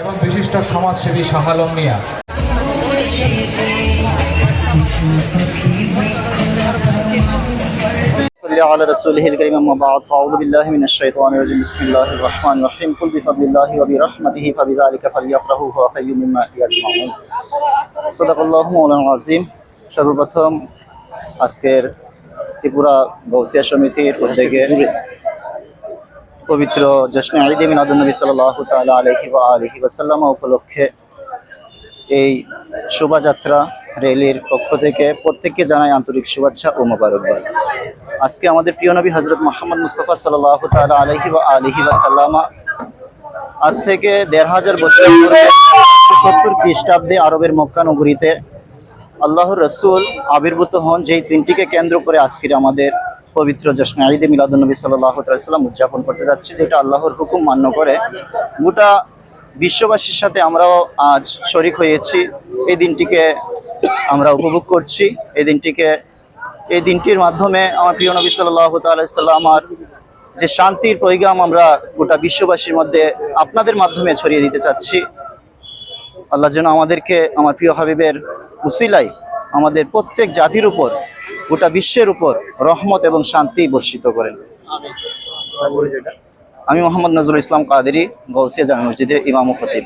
এবং বিশিষ্ট সমাজসেবী শাহালম মিয়া صلى على رسوله الكريم أما بعد فأعوذ بالله من الشيطان الرجيم بسم الله الرحمن الرحيم قل بفضل الله وبرحمته فبذلك فليفرحوا هو خير مما يجمعون صدق الله مولانا العظيم সর্বপ্রথম আজকের ত্রিপুরা গৌসিয়া সমিতির উদ্যোগে পবিত্র জশ্নে ঈদ মিলাদুন নবী সাল্লাল্লাহু তাআলা আলাইহি ওয়া আলিহি ওয়াসাল্লাম উপলক্ষে এই শোভাযাত্রা র্যালির পক্ষ থেকে প্রত্যেককে জানাই আন্তরিক শুভেচ্ছা ও মোবারকবাদ। আজকে আমাদের প্রিয় নবী হজরত মোহাম্মদ মুস্তফা সাল্লাহ তালা আলহি বা আলহি বা সাল্লামা আজ থেকে দেড় হাজার বছর সত্তর খ্রিস্টাব্দে আরবের মক্কা নগরীতে আল্লাহর রসুল আবির্ভূত হন, যেই দিনটিকে কেন্দ্র করে আজকের আমাদের পবিত্র জশ্ন ঈদে মিলাদুলনবী সাল্লাম উদযাপন করতে যাচ্ছি, যেটা আল্লাহর হুকুম মান্য করে। গোটা বিশ্ববাসীর সাথে আমরাও আজ শরিক হয়েছি। এই দিনটিকে আমরা উপভোগ করছি। এই দিনটিকে, এই দিনটির মাধ্যমে আমার প্রিয় নবী সাল্লাহ সাল্লামার যে শান্তির পৈগাম আমরা গোটা বিশ্ববাসীর মধ্যে আপনাদের মাধ্যমে ছড়িয়ে দিতে চাচ্ছি। আল্লাহ যেন আমাদেরকে, আমার প্রিয় হাবিবের উসিলাই আমাদের প্রত্যেক জাতির উপর গোটা বিশ্বের উপর রহমত এবং শান্তি বর্ষিত করেন। আমি মোহাম্মদ নজরুল ইসলাম কাদেরি গৌসিয়া জামে মসজিদের ইমাম ও খতিব।